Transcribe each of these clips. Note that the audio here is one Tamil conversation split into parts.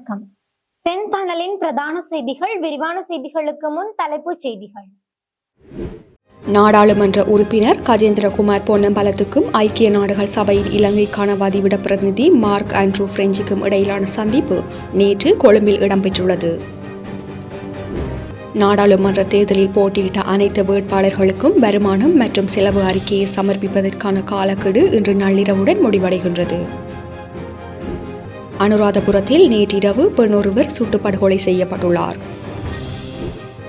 வணக்கம். செந்தணலின் பிரதான செய்திகள் விரிவான செய்திகளுக்கு முன் தலைப்புச் செய்திகள். நாடாளுமன்ற உறுப்பினர் கஜேந்திரகுமார் பொன்னம்பலத்துக்கும் ஐக்கிய நாடுகள் சபையின் இலங்கைக்கான வதிவிட பிரதிநிதி மார்க் ஆண்ட்ரூ பிரெஞ்சுக்கும் இடையிலான சந்திப்பு நேற்று கொழும்பில் இடம்பெற்றுள்ளது. நாடாளுமன்ற தேர்தலில் போட்டியிட்ட அனைத்து வேட்பாளர்களுக்கும் வருமானம் மற்றும் செலவு அறிக்கையை சமர்ப்பிப்பதற்கான காலக்கெடு இன்று நள்ளிரவுடன் முடிவடைகின்றது. அனுராதபுரத்தில் நேற்றிரவு பெண்ணொருவர் சுட்டுப்படுகொலை செய்யப்பட்டுள்ளார்.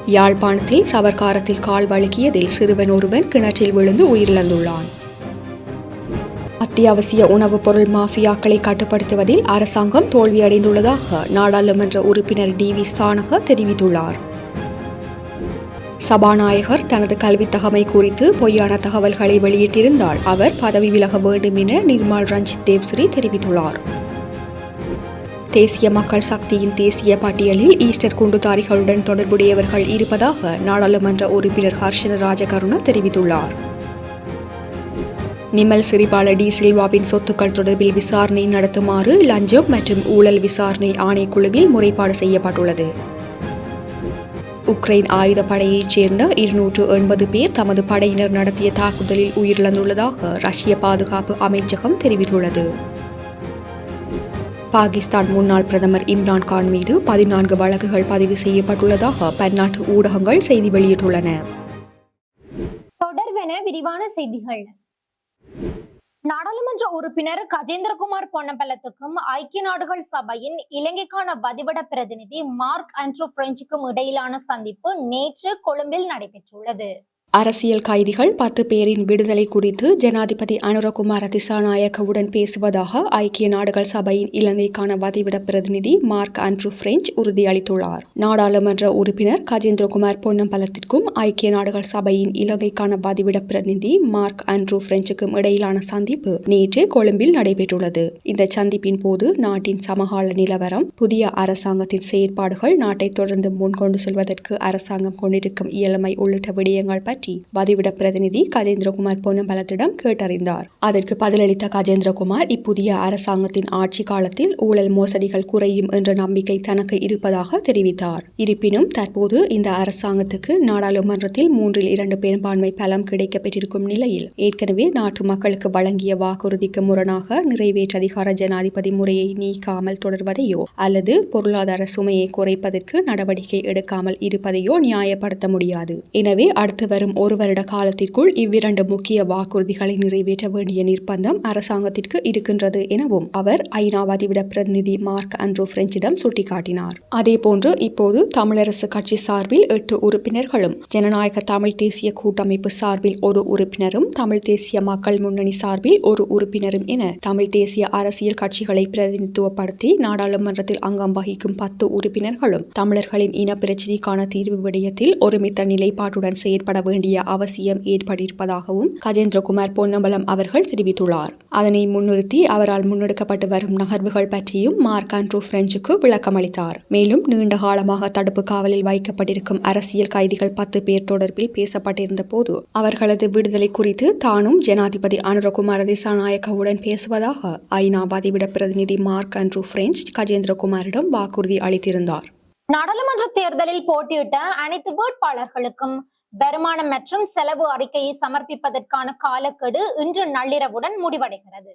யாழ்ப்பாணத்தில் சவர்க்காரத்தில் கால் வழுக்கியதில் சிறுவன் ஒருவன் கிணற்றில் விழுந்து உயிரிழந்துள்ளான். அத்தியாவசிய உணவுப் பொருள் மாஃபியாக்களை கட்டுப்படுத்துவதில் அரசாங்கம் தோல்வியடைந்துள்ளதாக நாடாளுமன்ற உறுப்பினர் டி வி ஸ்தானக தெரிவித்துள்ளார். சபாநாயகர் தனது கல்வித் தகமை குறித்து பொய்யான தகவல்களை வெளியிட்டிருந்தால் அவர் பதவி விலக வேண்டும் என நிர்மல் ரஞ்சித் தேவ்ஸ்ரீ தெரிவித்துள்ளார். தேசிய மக்கள் சக்தியின் தேசிய பட்டியலில் ஈஸ்டர் குண்டுதாரிகளுடன் தொடர்புடையவர்கள் இருப்பதாக நாடாளுமன்ற உறுப்பினர் ஹர்ஷன ராஜகருண தெரிவித்துள்ளார். நிமல் சிறிபால டி சில்வாவின் சொத்துக்கள் தொடர்பில் விசாரணை நடத்துமாறு லஞ்சம் மற்றும் ஊழல் விசாரணை ஆணைக்குழுவில் முறைப்பாடு செய்யப்பட்டுள்ளது. உக்ரைன் ஆயுதப்படையைச் சேர்ந்த இருநூற்று எண்பது பேர் தமது படையினர் நடத்திய தாக்குதலில் உயிரிழந்துள்ளதாக ரஷ்ய பாதுகாப்பு அமைச்சகம் தெரிவித்துள்ளது. பாகிஸ்தான் முன்னாள் பிரதமர் இம்ரான் கான் மீது பதினான்கு வழக்குகள் பதிவு செய்யப்பட்டுள்ளதாக பன்னாட்டு ஊடகங்கள் செய்தி வெளியிட்டுள்ளன. தொடர்வென விரிவான செய்திகள். நாடாளுமன்ற உறுப்பினர் கஜேந்திரகுமார் பொன்னம்பலத்துக்கும் ஐக்கிய நாடுகள் சபையின் இலங்கைக்கான வதிவிட பிரதிநிதி மார்க் அண்ட்ரோ பிரெஞ்சுக்கும் இடையிலான சந்திப்பு நேற்று கொழும்பில் நடைபெற்றுள்ளது. அரசியல் கைதிகள் பத்து பேரின் விடுதலை குறித்து ஜனாதிபதி அனுரகுமார திசாநாயக்கவுடன் பேசுவதாக ஐக்கிய நாடுகள் சபையின் இலங்கைக்கான வதிவிட பிரதிநிதி மார்க் ஆண்ட்ரூ பிரெஞ்ச் உறுதியளித்துள்ளார். நாடாளுமன்ற உறுப்பினர் கஜேந்திரகுமார் பொன்னம்பலத்திற்கும் ஐக்கிய நாடுகள் சபையின் இலங்கைக்கான வதிவிட பிரதிநிதி மார்க் ஆண்ட்ரூ பிரெஞ்சுக்கும் இடையிலான சந்திப்பு நேற்று கொழும்பில் நடைபெற்றுள்ளது. இந்த சந்திப்பின் போது நாட்டின் சமகால நிலவரம் புதிய அரசாங்கத்தின் செயற்பாடுகள் நாட்டை தொடர்ந்து முன்கொண்டு செல்வதற்கு அரசாங்கம் கொண்டிருக்கும் இயலமை உள்ளிட்ட விடயங்கள் பற்றி பற்றி வதிவிட பிரதிநிதி கஜேந்திரகுமார் பொன்னம்பலத்திடம் கேட்டறிந்தார். அதற்கு பதிலளித்த கஜேந்திரகுமார் இப்புதிய அரசாங்கத்தின் ஆட்சி காலத்தில் ஊழல் மோசடிகள் குறையும் என்ற நம்பிக்கை தனக்கு இருப்பதாக தெரிவித்தார். இருப்பினும் தற்போது இந்த அரசாங்கத்துக்கு நாடாளுமன்றத்தில் மூன்றில் இரண்டு பெரும்பான்மை பலம் கிடைக்கப்பெற்றிருக்கும் நிலையில் ஏற்கனவே நாட்டு மக்களுக்கு வழங்கிய வாக்குறுதிக்கு முரணாக நிறைவேற்ற அதிகார ஜனாதிபதி முறையை நீக்காமல் தொடர்வதையோ அல்லது பொருளாதார சுமையை குறைப்பதற்கு நடவடிக்கை எடுக்காமல் இருப்பதையோ நியாயப்படுத்த முடியாது. எனவே அடுத்து வரும் ஒரு வருட காலத்திற்குள் இவ்விரண்டு முக்கிய வாக்குறுதிகளை நிறைவேற்ற வேண்டிய நிர்பந்தம் அரசாங்கத்திற்கு இருக்கின்றது எனவும் அவர் ஐநா வதிவிட பிரதிநிதி மார்க் அண்ட்ரூ பிரெஞ்சிடம் சுட்டிக்காட்டினார். அதேபோன்று இப்போது தமிழரசு கட்சி சார்பில் எட்டு உறுப்பினர்களும் ஜனநாயக தமிழ் தேசிய கூட்டமைப்பு சார்பில் ஒரு உறுப்பினரும் தமிழ் தேசிய மக்கள் முன்னணி சார்பில் ஒரு உறுப்பினரும் என தமிழ் தேசிய அரசியல் கட்சிகளை பிரதிநிதித்துவப்படுத்தி நாடாளுமன்றத்தில் அங்கம் வகிக்கும் பத்து உறுப்பினர்களும் தமிழர்களின் இன பிரச்சினைக்கான தீர்வு விடயத்தில் ஒருமித்த நிலைப்பாட்டுடன் செயற்பட வேண்டும் வேண்டிய அவசியம் ஏற்பட்டிருப்பதாகவும் கஜேந்திரகுமார் பொன்னம்பலம் அவர்கள் தெரிவித்துள்ளார். அதனை முன்னிறுத்தி அவரால் முன்னெடுக்கப்பட்டு வரும் நகர்வுகள் பற்றியும் மார்க் ஆண்ட்ரூ பிரெஞ்சுக்கு விளக்கமளித்தார் மேலும் நீண்ட காலமாக தடுப்பு காவலில் வைக்கப்பட்டிருக்கும் அரசியல் கைதிகள் பத்து பேர் தொடர்பில் பேசப்பட்டிருந்த போது அவர்களது விடுதலை குறித்து தானும் ஜனாதிபதி அனுரகுமார திசாநாயக்கவுடன் பேசுவதாக ஐநா பதிவிட பிரதிநிதி மார்க் ஆண்ட்ரூ பிரெஞ்ச் கஜேந்திரகுமாரிடம் வாக்குறுதி அளித்திருந்தார். நாடாளுமன்ற தேர்தலில் போட்டியிட்ட அனைத்து வேட்பாளர்களுக்கும் வருமானம் மற்றும் செலவு அறிக்கையை சமர்ப்பிப்பதற்கான காலக்கெடு இன்று நள்ளிரவுடன் முடிவடைகிறது.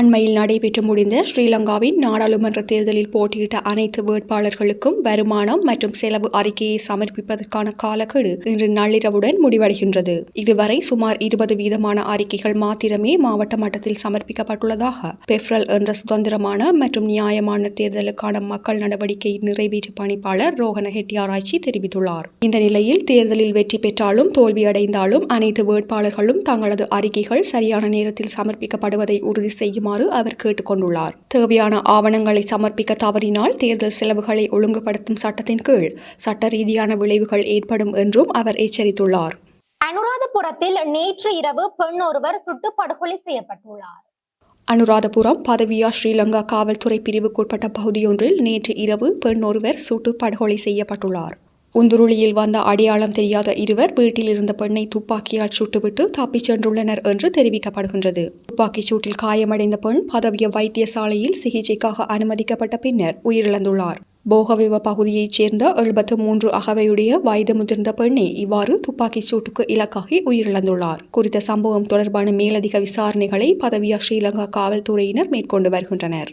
அண்மையில் நடைபெற்று முடிந்த ஸ்ரீலங்காவின் நாடாளுமன்ற தேர்தலில் போட்டியிட்ட அனைத்து வேட்பாளர்களுக்கும் வருமானம் மற்றும் செலவு அறிக்கையை சமர்ப்பிப்பதற்கான காலக்கெடு இன்று நள்ளிரவுடன் முடிவடைகின்றது. இதுவரை சுமார் இருபது வீதமான அறிக்கைகள் மாத்திரமே மாவட்ட மட்டத்தில் சமர்ப்பிக்கப்பட்டுள்ளதாக பெப்ரல் என்ற சுதந்திரமான மற்றும் நியாயமான தேர்தலுக்கான மக்கள் நடவடிக்கை நிறைவேற்று பணிப்பாளர் ரோஹன ஹெட்டியாராய்ச்சி தெரிவித்துள்ளார். இந்த நிலையில் தேர்தலில் வெற்றி பெற்றாலும் தோல்வியடைந்தாலும் அனைத்து வேட்பாளர்களும் தங்களது அறிக்கைகள் சரியான நேரத்தில் சமர்ப்பிக்கப்படுவதை உறுதி செய்யும் செய்யுமாறு அவர் கேட்டுக்கொண்டுள்ளார். தேவையான ஆவணங்களை சமர்ப்பிக்க தவறினால் தேர்தல் செலவுகளை ஒழுங்குபடுத்தும் சட்டத்தின் கீழ் சட்ட ரீதியான விளைவுகள் ஏற்படும் என்றும் அவர் எச்சரித்துள்ளார். அனுராதபுரத்தில் நேற்று இரவு பெண் ஒருவர் சுட்டு படுகொலை செய்யப்பட்டுள்ளார். அனுராதபுரம் பதவியா ஸ்ரீலங்கா காவல்துறை பிரிவுக்குட்பட்ட பகுதியொன்றில் நேற்று இரவு பெண் ஒருவர் சுட்டு படுகொலை செய்யப்பட்டுள்ளார். உந்துருளியில் வந்த அடையாளம் தெரியாத இருவர் வீட்டில் இருந்த பெண்ணை துப்பாக்கியால் சுட்டுவிட்டு தப்பிச் சென்றுள்ளனர் என்று தெரிவிக்கப்படுகின்றது. துப்பாக்கிச் சூட்டில் காயமடைந்த பெண் பதவிய வைத்தியசாலையில் சிகிச்சைக்காக அனுமதிக்கப்பட்ட பின்னர் உயிரிழந்துள்ளார். போகவிவ பகுதியைச் சேர்ந்த எழுபத்து மூன்று அகவையுடைய வயது முதிர்ந்த பெண்ணே இவ்வாறு துப்பாக்கிச் சூட்டுக்கு இலக்காகி உயிரிழந்துள்ளார். குறித்த சம்பவம் தொடர்பான மேலதிக விசாரணைகளை பதவியா ஸ்ரீலங்கா காவல்துறையினர் மேற்கொண்டு வருகின்றனர்.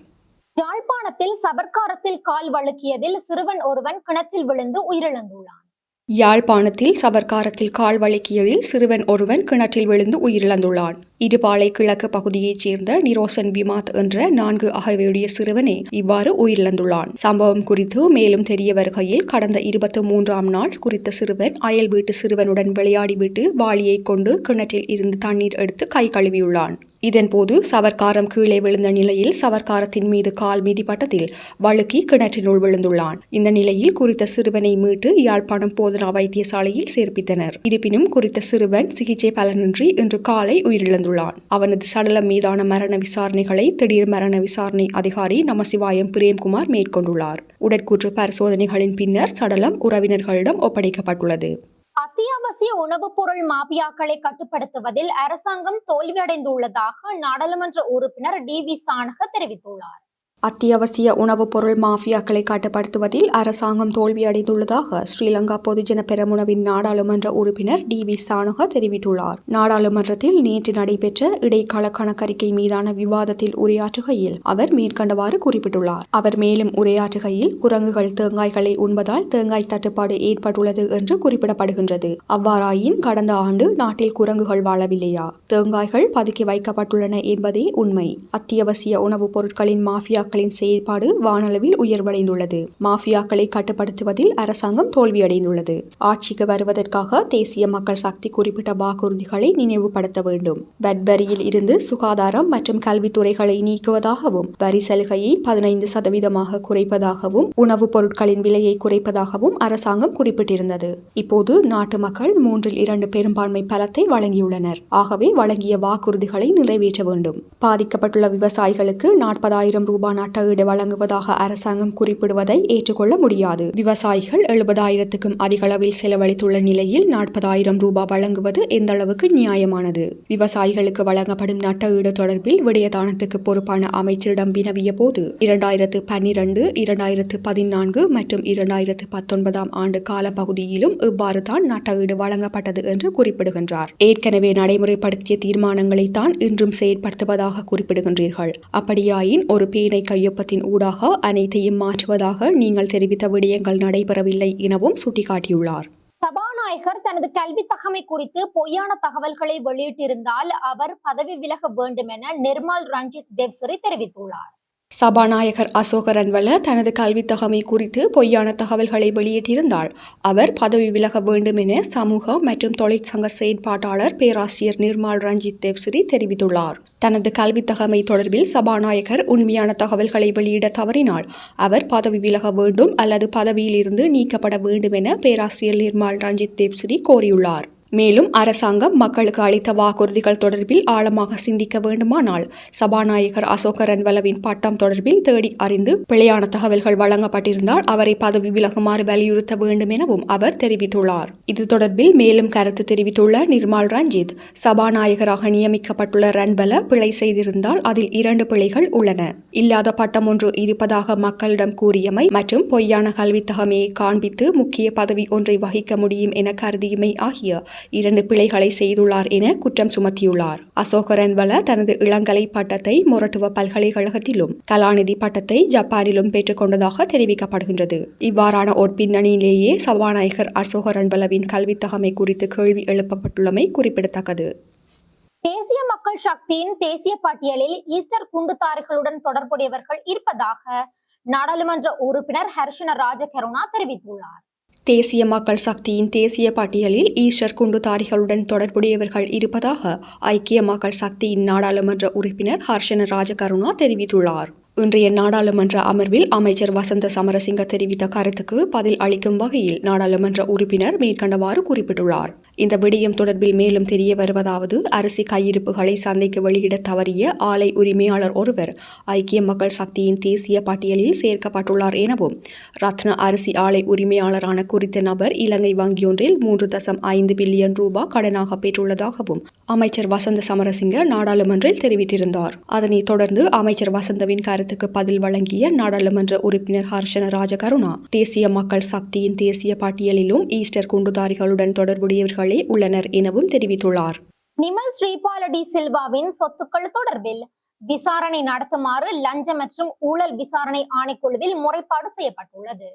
யாழ்ப்பாணத்தில் சபர்க்காரத்தில் கால் வழுக்கியதில் சிறுவன் ஒருவன் கிணற்றில் விழுந்து உயிரிழந்துள்ளான். யாழ்ப்பாணத்தில் சபர்க்காரத்தில் கால் வழுக்கியதில் சிறுவன் ஒருவன் கிணற்றில் விழுந்து உயிரிழந்துள்ளான். இருபாலை கிழக்கு பகுதியைச் சேர்ந்த நிரோசன் விமாத் என்ற நான்கு அகவையுடைய சிறுவனே இவ்வாறு உயிரிழந்துள்ளான். சம்பவம் குறித்து மேலும் தெரிய வருகையில் கடந்த இருபத்தி மூன்றாம் நாள் குறித்த சிறுவன் அயல் வீட்டு சிறுவனுடன் விளையாடிவிட்டு வாளியை கொண்டு கிணற்றில் இருந்து தண்ணீர் எடுத்து கை கழுவியுள்ளான். இதன்போது சவர்க்காரம் கீழே விழுந்த நிலையில் சவர்க்காரத்தின் மீது கால் மிதிப்பட்டதில் வழுக்கி கிணற்றினுள் விழுந்துள்ளான். இந்த நிலையில் குறித்த சிறுவனை மீட்டு யாழ்ப்பாணம் போதனா வைத்தியசாலையில் சேர்ப்பித்தனர். இருப்பினும் குறித்த சிறுவன் சிகிச்சை பலனின்றி இன்று காலை உயிரிழந்துள்ளான். அவனது சடலம் மீதான மரண விசாரணைகளை திடீர் மரண விசாரணை அதிகாரி நமசிவாயம் பிரேம்குமார் மேற்கொண்டுள்ளார். உடற்கூற்று பரிசோதனைகளின் பின்னர் சடலம் உறவினர்களிடம் ஒப்படைக்கப்பட்டுள்ளது. அத்தியாவசிய உணவுப் பொருள் மாபியாக்களை கட்டுப்படுத்துவதில் அரசாங்கம் தோல்வியடைந்துள்ளதாக நாடாளுமன்ற உறுப்பினர் டி வி சானக தெரிவித்துள்ளார். அத்தியாவசிய உணவுப் பொருள் மாஃபியாக்களை கட்டுப்படுத்துவதில் அரசாங்கம் தோல்வியடைந்துள்ளதாக ஸ்ரீலங்கா பொதுஜன பெரமுனவின் நாடாளுமன்ற உறுப்பினர் டி வி சானுக தெரிவித்துள்ளார். நாடாளுமன்றத்தில் நேற்று நடைபெற்ற இடைக்கால கணக்கறிக்கை மீதான விவாதத்தில் உரையாற்றுகையில் அவர் மேற்கண்டவாறு குறிப்பிட்டுள்ளார். அவர் மேலும் உரையாற்றுகையில் குரங்குகள் தேங்காய்களை உண்பதால் தேங்காய் தட்டுப்பாடு ஏற்பட்டுள்ளது என்று குறிப்பிடப்படுகின்றது. அவ்வாறாயின் கடந்த ஆண்டு நாட்டில் குரங்குகள் வாழவில்லையா? தேங்காய்கள் பதுக்கி வைக்கப்பட்டுள்ளன என்பதே உண்மை. அத்தியாவசிய உணவுப் பொருட்களின் மாஃபியா மாஃபியாக்களின் செயல்பாடு வானளவில் உயர்வடைந்துள்ளது. மாஃபியாக்களை கட்டுப்படுத்துவதில் அரசாங்கம் தோல்வியடைந்துள்ளது. ஆட்சிக்கு வருவதற்காக தேசிய மக்கள் சக்தி குறிப்பிட்ட வாக்குறுதிகளை நினைவுபடுத்த வேண்டும். வட்வரியில் இருந்து சுகாதாரம் மற்றும் கல்வித்துறைகளை நீக்குவதாகவும் வரி சலுகையை பதினைந்து சதவீதமாக குறைப்பதாகவும் உணவுப் பொருட்களின் விலையை குறைப்பதாகவும் அரசாங்கம் குறிப்பிட்டிருந்தது. இப்போது நாட்டு மக்கள் மூன்றில் இரண்டு பெரும்பான்மை பலத்தை வழங்கியுள்ளனர். ஆகவே வழங்கிய வாக்குறுதிகளை நிறைவேற்ற வேண்டும். பாதிக்கப்பட்டுள்ள விவசாயிகளுக்கு நாற்பதாயிரம் ரூபாய் நட்டஈடு வழங்குவதாக அரசாங்கம் குறிப்பிடுவதை ஏற்றுக்கொள்ள முடியாது. விவசாயிகள் எழுபதாயிரத்துக்கும் அதிக அளவில் செலவழித்துள்ள நிலையில் நாற்பதாயிரம் ரூபாய் வழங்குவது எந்த அளவுக்கு நியாயமானது? விவசாயிகளுக்கு வழங்கப்படும் நட்டஈடு தொடர்பில் விடயதானத்துக்கு பொறுப்பான அமைச்சரிடம் வினவிய போது இரண்டாயிரத்து பன்னிரண்டு இரண்டாயிரத்து பதினான்கு மற்றும் இரண்டாயிரத்து பத்தொன்பதாம் ஆண்டு கால பகுதியிலும் இவ்வாறு தான் நட்டஈடு வழங்கப்பட்டது என்று குறிப்பிடுகின்றார். ஏற்கனவே நடைமுறைப்படுத்திய தீர்மானங்களை தான் இன்றும் செயற்படுத்துவதாக குறிப்பிடுகின்றீர்கள். அப்படியாயின் ஒரு பேனை கையொப்பத்தின் ஊடாக அனைத்தையும் மாற்றுவதாக நீங்கள் தெரிவித்த விடயங்கள் நடைபெறவில்லை எனவும் சுட்டிக்காட்டியுள்ளார். சபாநாயகர் தனது கல்வி தகமை குறித்து பொய்யான தகவல்களை வெளியிட்டிருந்தால் அவர் பதவி விலக வேண்டும் என நிர்மல் ரஞ்சித் தேவ்சுரி தெரிவித்துள்ளார். சபாநாயகர் அசோக ரன்வல தனது கல்வித் தகமை குறித்து பொய்யான தகவல்களை வெளியிட்டிருந்தால் அவர் பதவி விலக வேண்டும் என சமூக மற்றும் தொழிற்சங்க செயற்பாட்டாளர் பேராசிரியர் நிர்மால் ரஞ்சித் தேவ்சிரி தெரிவித்துள்ளார். தனது கல்வித் தகமை தொடர்பில் சபாநாயகர் உண்மையான தகவல்களை வெளியிட தவறினால் அவர் பதவி விலக வேண்டும் அல்லது பதவியிலிருந்து நீக்கப்பட வேண்டும் என பேராசிரியர் நிர்மால் ரஞ்சித் தேவ்சிரி கோரியுள்ளார். மேலும் அரசாங்கம் மக்களுக்கு அளித்த வாக்குறுதிகள் தொடர்பில் ஆழமாக சிந்திக்க வேண்டுமானால் சபாநாயகர் அசோக ரன்வலவின் பட்டம் தொடர்பில் தேடி அறிந்து பிழையான தகவல்கள் வழங்கப்பட்டிருந்தால் அவரை பதவி விலகுமாறு வலியுறுத்த வேண்டும் எனவும் அவர் தெரிவித்துள்ளார். இது தொடர்பில் மேலும் கருத்து தெரிவித்துள்ள நிர்மால் ரஞ்சித் சபாநாயகராக நியமிக்கப்பட்டுள்ள ரன்வல பிழை செய்திருந்தால் அதில் இரண்டு பிழைகள் உள்ளன. இல்லாத பட்டம் ஒன்று இருப்பதாக மக்களிடம் கூறியமை மற்றும் பொய்யான கல்வித்தகமையை காண்பித்து முக்கிய பதவி ஒன்றை வகிக்க முடியும் என கருதியமை ஆகிய இரண்டு பிழைகளை செய்துள்ளார் என குற்றம் சுமத்தியுள்ளார். அசோகரன் வல தனது இளங்கலை பட்டத்தை மொரட்டுவ பல்கலைக்கழகத்திலும் கலாநிதி பட்டத்தை ஜப்பானிலும் பெற்றுக்கொண்டதாக தெரிவிக்கப்படுகின்றது. இவ்வாறான ஒரு பின்னணியிலேயே சபாநாயகர் அசோகரன் வலவின் கல்வித்தகமை குறித்து கேள்வி எழுப்பப்பட்டுள்ளமை குறிப்பிடத்தக்கது. தேசிய மக்கள் சக்தியின் தேசிய பட்டியலில் ஈஸ்டர் குண்டுதாரிகளுடன் தொடர்புடையவர்கள் இருப்பதாக நாடாளுமன்ற உறுப்பினர் ஹர்ஷன ராஜகருணா தெரிவித்துள்ளார். தேசிய மக்கள் சக்தியின் தேசிய பட்டியலில் ஈஸ்டர் குண்டுதாரிகளுடன் தொடர்புடையவர்கள் இருப்பதாக ஐக்கிய மக்கள் சக்தியின் நாடாளுமன்ற உறுப்பினர் ஹர்ஷன ராஜகருணா தெரிவித்துள்ளார். இன்றைய நாடாளுமன்ற அமர்வில் அமைச்சர் வசந்த சமரசிங்க தெரிவித்த கருத்துக்கு பதில் அளிக்கும் வகையில் நாடாளுமன்ற உறுப்பினர் மேற்கண்டவாறு குறிப்பிட்டுள்ளார். இந்த விடயம் தொடர்பில் மேலும் தெரிய வருவதாவது அரிசி கையிருப்புகளை சந்தைக்கு வெளியிட தவறிய ஆலை உரிமையாளர் ஒருவர் ஐக்கிய மக்கள் சக்தியின் தேசிய பட்டியலில் சேர்க்கப்பட்டுள்ளார் எனவும் ரத்ன அரிசி ஆலை உரிமையாளரான குறித்த நபர் இலங்கை வங்கியொன்றில் மூன்று தசம் ஐந்து பில்லியன் ரூபாய் கடனாக பெற்றுள்ளதாகவும் அமைச்சர் வசந்த சமரசிங்க நாடாளுமன்றில் தெரிவித்திருந்தார். அதனைத் தொடர்ந்து அமைச்சர் வசந்தவின் கருத்துக்கு பதில் வழங்கிய நாடாளுமன்ற உறுப்பினர் ஹர்ஷன ராஜகருணா தேசிய மக்கள் சக்தியின் தேசிய பட்டியலிலும் ஈஸ்டர் குண்டுதாரிகளுடன் தொடர்புடையவர்கள் உள்ளனர் எனவும் தெரிவித்துள்ளார். நிமல் ஸ்ரீபாலடி சில்வாவின் சொத்துக்கள் தொடர்பில் விசாரணை நடத்துமாறு லஞ்ச மற்றும் ஊழல் விசாரணை ஆணைக்குழுவில் முறைப்பாடு செய்யப்பட்டுள்ளது.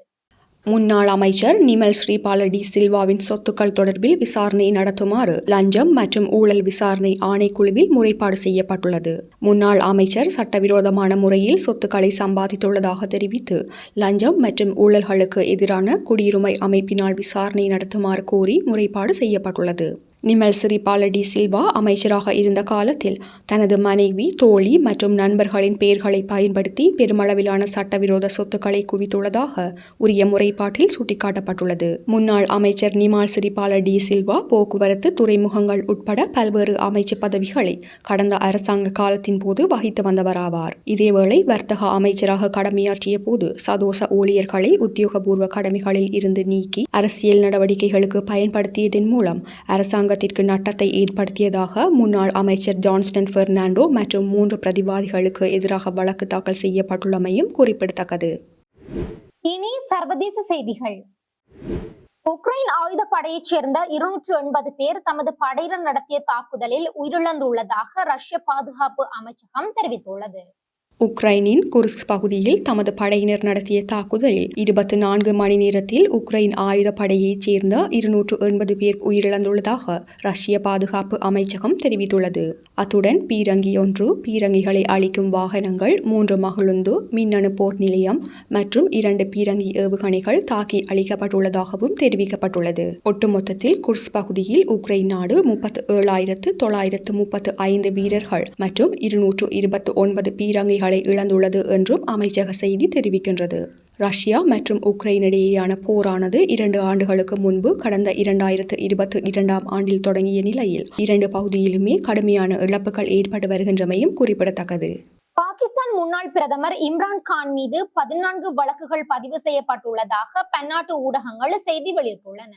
முன்னாள் அமைச்சர் நிமல் ஸ்ரீபால டி சில்வாவின் சொத்துக்கள் தொடர்பில் விசாரணை நடத்துமாறு லஞ்சம் மற்றும் ஊழல் விசாரணை ஆணைக்குழுவில் முறைப்பாடு செய்யப்பட்டுள்ளது. முன்னாள் அமைச்சர் சட்டவிரோதமான முறையில் சொத்துக்களை சம்பாதித்துள்ளதாக தெரிவித்து லஞ்சம் மற்றும் ஊழல்களுக்கு எதிரான குடியுரிமை அமைப்பினால் விசாரணை நடத்துமாறு கோரி முறைப்பாடு செய்யப்பட்டுள்ளது. நிமல் சிறிபாலடி சில்வா அமைச்சராக இருந்த காலத்தில் தனது மனைவி தோழி மற்றும் நண்பர்களின் பெயர்களை பயன்படுத்தி பெருமளவிலான சட்டவிரோத சொத்துக்களை குவித்துள்ளதாக உரிய முறைப்பாட்டில் சுட்டிக்காட்டப்பட்டுள்ளது. முன்னாள் அமைச்சர் நிமால் சிறிபால டி சில்வா போக்குவரத்து துறைமுகங்கள் உட்பட பல்வேறு அமைச்சு பதவிகளை கடந்த அரசாங்க காலத்தின் போது வகித்து வந்தவராவார். இதேவேளை வர்த்தக அமைச்சராக கடமையாற்றிய போது சதோச ஊழியர்களை உத்தியோகபூர்வ கடமைகளில் இருந்து நீக்கி அரசியல் நடவடிக்கைகளுக்கு பயன்படுத்தியதன் மூலம் அரசாங்க அரசாங்கத்திற்கு நட்டத்தை ஏற்படுத்தியதாக முன்னாள் அமைச்சர் ஜான்ஸ்டன் பெர்னாண்டோ மற்றும் மூன்று பிரதிவாதிகளுக்கு எதிராக வழக்கு தாக்கல் செய்யப்பட்டுள்ளமையும் குறிப்பிடத்தக்கது. இனி சர்வதேச செய்திகள். உக்ரைன் ஆயுத படையைச் சேர்ந்த இருநூற்று எண்பது பேர் தமது படையினர் நடத்திய தாக்குதலில் உயிரிழந்துள்ளதாக ரஷ்ய பாதுகாப்பு அமைச்சகம் தெரிவித்துள்ளது. உக்ரைனின் குர்ஸ்க் பகுதியில் தமது படையினர் நடத்திய தாக்குதலில் இருபத்தி நான்கு மணி நேரத்தில் உக்ரைன் ஆயுத படையைச் சேர்ந்த இருநூற்று எண்பது பேர் உயிரிழந்துள்ளதாக ரஷ்ய பாதுகாப்பு அமைச்சகம் தெரிவித்துள்ளது. அத்துடன் பீரங்கி ஒன்று பீரங்கிகளை அளிக்கும் வாகனங்கள் மூன்று மகளுந்து மின்னணு போர் நிலையம் மற்றும் இரண்டு பீரங்கி ஏவுகணைகள் தாக்கி அளிக்கப்பட்டுள்ளதாகவும் தெரிவிக்கப்பட்டுள்ளது. ஒட்டுமொத்தத்தில் குர்ஸ் பகுதியில் உக்ரைன் நாடு முப்பத்து ஏழாயிரத்து தொள்ளாயிரத்து முப்பத்து ஐந்து வீரர்கள் மற்றும் இருநூற்று இருபத்து ஒன்பது பீரங்கிகள் உயிர்களை இழந்துள்ளது என்றும் அமைச்சக செய்தி தெரிவிக்கின்றது. ரஷ்யா மற்றும் உக்ரைன் இடையேயான போரானது இரண்டு ஆண்டுகளுக்கு முன்பு கடந்த இரண்டாயிரத்து இருபத்தி இரண்டாம் ஆண்டில் தொடங்கிய நிலையில் இரண்டு பகுதியிலுமே கடுமையான இழப்புகள் ஏற்பட்டு வருகின்றமையும் குறிப்பிடத்தக்கது. பாகிஸ்தான் முன்னாள் பிரதமர் இம்ரான் கான் மீது பதினான்கு வழக்குகள் பதிவு செய்யப்பட்டுள்ளதாக பன்னாட்டு ஊடகங்கள் செய்தி வெளியிட்டுள்ளன.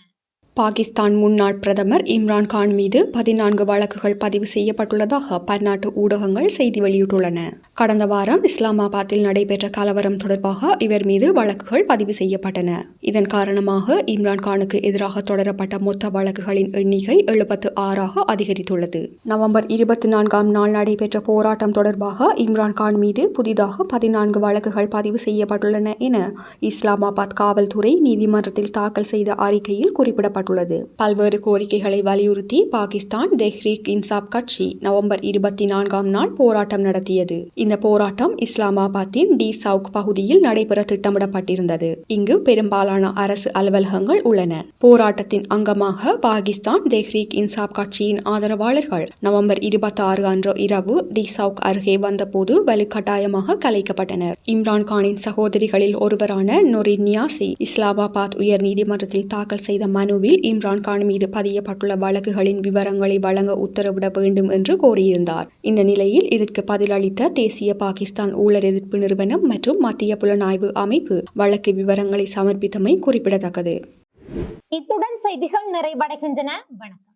பாகிஸ்தான் முன்னாள் பிரதமர் இம்ரான் கான் மீது பதினான்கு வழக்குகள் பதிவு செய்யப்பட்டுள்ளதாக பன்னாட்டு ஊடகங்கள் செய்தி வெளியிட்டுள்ளன. கடந்த வாரம் இஸ்லாமாபாத்தில் நடைபெற்ற கலவரம் தொடர்பாக இவர் மீது வழக்குகள் பதிவு செய்யப்பட்டன. இதன் காரணமாக இம்ரான் கானுக்கு எதிராக தொடரப்பட்ட மொத்த வழக்குகளின் எண்ணிக்கை எழுபத்து ஆறாக அதிகரித்துள்ளது. நவம்பர் இருபத்தி நான்காம் நாள் நடைபெற்ற போராட்டம் தொடர்பாக இம்ரான் கான் மீது புதிதாக பதினான்கு வழக்குகள் பதிவு செய்யப்பட்டுள்ளன என இஸ்லாமாபாத் காவல்துறை நீதிமன்றத்தில் தாக்கல் செய்த அறிக்கையில் குறிப்பிடப்பட்டுள்ளது. செய்யப்பட்டுள்ளது பல்வேறு கோரிக்கைகளை வலியுறுத்தி பாகிஸ்தான் தெஹ்ரீக் இன்சாப் கட்சி நவம்பர் இருபத்தி நான்காம் நாள் போராட்டம் நடத்தியது. இந்த போராட்டம் இஸ்லாமாபாத்தின் டி சவுக் பகுதியில் நடைபெற திட்டமிடப்பட்டிருந்தது. இங்கு பெரும்பாலான அரசு அலுவலகங்கள் உள்ளன. போராட்டத்தின் அங்கமாக பாகிஸ்தான் தெஹ்ரீக் இன்சாப் கட்சியின் ஆதரவாளர்கள் நவம்பர் இருபத்தி ஆறு அன்று இரவு டி சவுக் அருகே வந்தபோது வலுக்கட்டாயமாக கலைக்கப்பட்டனர். இம்ரான் கானின் சகோதரிகளில் ஒருவரான நொரின் நியாசி இஸ்லாமாபாத் உயர் நீதிமன்றத்தில் தாக்கல் செய்த மனுவில் இம்ரான்கான் மீது பதியப்பட்டுள்ள வழக்குகளின் விவரங்களை வழங்க உத்தரவிட வேண்டும் என்று கோரியிருந்தார். இந்த நிலையில் இதற்கு பதிலளித்த தேசிய பாகிஸ்தான் ஊழல் எதிர்ப்பு நிறுவனம் மற்றும் மத்திய புலனாய்வு அமைப்பு வழக்கு விவரங்களை சமர்ப்பித்தமை குறிப்பிடத்தக்கது. இத்துடன் செய்திகள் நிறைவடைகின்றன. வணக்கம்.